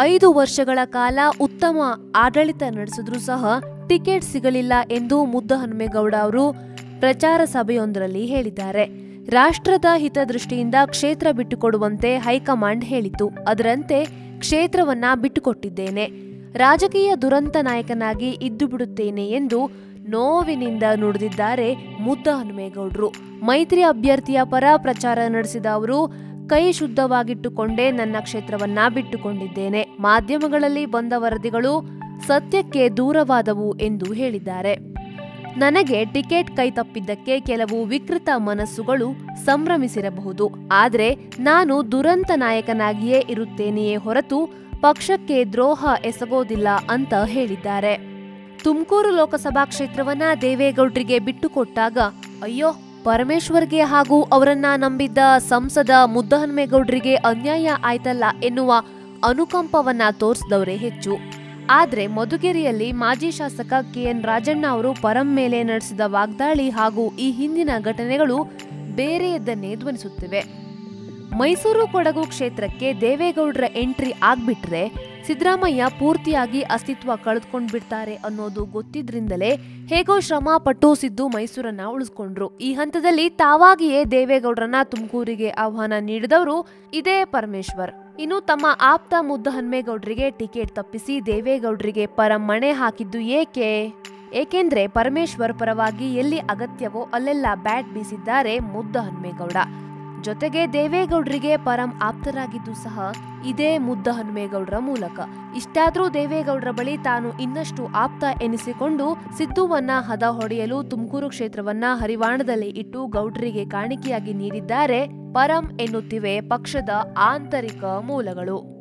ಐದು ವರ್ಷಗಳ ಕಾಲ ಉತ್ತಮ ಆಡಳಿತ ನಡೆಸಿದ್ರೂ ಸಹ ಟಿಕೆಟ್ ಸಿಗಲಿಲ್ಲ ಎಂದು ಮುದ್ದಹನುಮೇಗೌಡ ಅವರು ಪ್ರಚಾರ ಸಭೆಯೊಂದರಲ್ಲಿ ಹೇಳಿದ್ದಾರೆ. ರಾಷ್ಟ್ರದ ಹಿತದೃಷ್ಟಿಯಿಂದ ಕ್ಷೇತ್ರ ಬಿಟ್ಟುಕೊಡುವಂತೆ ಹೈಕಮಾಂಡ್ ಹೇಳಿತು ಅದರಂತೆ ಕ್ಷೇತ್ರವನ್ನ ಬಿಟ್ಟುಕೊಟ್ಟಿದ್ದೇನೆ. ರಾಜಕೀಯ ದುರಂತ ನಾಯಕನಾಗಿ ಇದ್ದು ಬಿಡುತ್ತೇನೆ ಎಂದು ನೋವಿನಿಂದ ನುಡಿದಿದ್ದಾರೆ ಮುದ್ದ ಹನುಮೇಗೌಡರು ಮೈತ್ರಿ ಅಭ್ಯರ್ಥಿಯ ಪರ ಪ್ರಚಾರ ನಡೆಸಿದ ಅವರು ಕೈ ಶುದ್ಧವಾಗಿಟ್ಟುಕೊಂಡೇ ನನ್ನ ಕ್ಷೇತ್ರವನ್ನ ಬಿಟ್ಟುಕೊಂಡಿದ್ದೇನೆ. ಮಾಧ್ಯಮಗಳಲ್ಲಿ ಬಂದ ವರದಿಗಳು ಸತ್ಯಕ್ಕೆ ದೂರವಾದವು ಎಂದು ಹೇಳಿದ್ದಾರೆ. ನನಗೆ ಟಿಕೆಟ್ ಕೈ ತಪ್ಪಿದ್ದಕ್ಕೆ ಕೆಲವು ವಿಕೃತ ಮನಸ್ಸುಗಳು ಸಂಭ್ರಮಿಸಿರಬಹುದು. ಆದರೆ ನಾನು ದುರಂತ ನಾಯಕನಾಗಿಯೇ ಇರುತ್ತೇನೆಯೇ ಹೊರತು ಪಕ್ಷಕ್ಕೆ ದ್ರೋಹ ಎಸಗೋದಿಲ್ಲ ಅಂತ ಹೇಳಿದ್ದಾರೆ. ತುಮಕೂರು ಲೋಕಸಭಾ ಕ್ಷೇತ್ರವನ್ನ ದೇವೇಗೌಡರಿಗೆ ಬಿಟ್ಟುಕೊಟ್ಟಾಗ ಅಯ್ಯೋ ಪರಮೇಶ್ವರ್ಗೆ ಹಾಗೂ ಅವರನ್ನ ನಂಬಿದ್ದ ಸಂಸದ ಮುದ್ದಹನುಮೇಗೌಡರಿಗೆ ಅನ್ಯಾಯ ಆಯ್ತಲ್ಲ ಎನ್ನುವ ಅನುಕಂಪವನ್ನ ತೋರಿಸಿದವರೇ ಹೆಚ್ಚು. ಆದರೆ ಮಧುಗಿರಿಯಲ್ಲಿ ಮಾಜಿ ಶಾಸಕ ಕೆಎನ್ ರಾಜಣ್ಣ ಅವರು ಪರಂ ಮೇಲೆ ನಡೆಸಿದ ವಾಗ್ದಾಳಿ ಹಾಗೂ ಈ ಹಿಂದಿನ ಘಟನೆಗಳು ಬೇರೆಯದ್ದನ್ನೇ ಧ್ವನಿಸುತ್ತಿವೆ. ಮೈಸೂರು ಕೊಡಗು ಕ್ಷೇತ್ರಕ್ಕೆ ದೇವೇಗೌಡರ ಎಂಟ್ರಿ ಆಗ್ಬಿಟ್ರೆ ಸಿದ್ದರಾಮಯ್ಯ ಪೂರ್ತಿಯಾಗಿ ಅಸ್ತಿತ್ವ ಕಳೆದುಕೊಂಡು ಬಿಡ್ತಾರೆ ಅನ್ನೋದು ಗೊತ್ತಿದ್ರಿಂದಲೇ ಹೇಗೋ ಶ್ರಮ ಪಟ್ಟು ಸಿದ್ದು ಮೈಸೂರನ್ನ ಉಳಿಸ್ಕೊಂಡ್ರು. ಈ ಹಂತದಲ್ಲಿ ತಾವಾಗಿಯೇ ದೇವೇಗೌಡರನ್ನ ತುಮಕೂರಿಗೆ ಆಹ್ವಾನ ನೀಡಿದವರು ಇದೇ ಪರಮೇಶ್ವರ್. ಇನ್ನು ತಮ್ಮ ಆಪ್ತ ಮುದ್ದ ಹನ್ಮೇಗೌಡರಿಗೆ ಟಿಕೆಟ್ ತಪ್ಪಿಸಿ ದೇವೇಗೌಡರಿಗೆ ಪರ ಮಣೆ ಹಾಕಿದ್ದು ಏಕೆ? ಏಕೆಂದ್ರೆ ಪರಮೇಶ್ವರ್ ಪರವಾಗಿ ಎಲ್ಲಿ ಅಗತ್ಯವೋ ಅಲ್ಲೆಲ್ಲ ಬ್ಯಾಟ್ ಬೀಸಿದ್ದಾರೆ ಮುದ್ದ ಹನ್ಮೇಗೌಡ. ಜೊತೆಗೆ ದೇವೇಗೌಡರಿಗೆ ಪರಂ ಆಪ್ತರಾಗಿದ್ದು ಸಹ ಇದೇ ಮುದ್ದ ಹನುಮೇಗೌಡರ ಮೂಲಕ. ಇಷ್ಟಾದರೂ ದೇವೇಗೌಡರ ಬಳಿ ತಾನು ಇನ್ನಷ್ಟು ಆಪ್ತ ಎನಿಸಿಕೊಂಡು ಸಿದ್ದುವನ್ನ ಹದ ಹೊಡೆಯಲು ತುಮಕೂರು ಕ್ಷೇತ್ರವನ್ನ ಹರಿವಾಣದಲ್ಲಿ ಇಟ್ಟು ಗೌಡರಿಗೆ ಕಾಣಿಕೆಯಾಗಿ ನೀಡಿದ್ದಾರೆ ಪರಂ ಎನ್ನುತ್ತಿವೆ ಪಕ್ಷದ ಆಂತರಿಕ ಮೂಲಗಳು.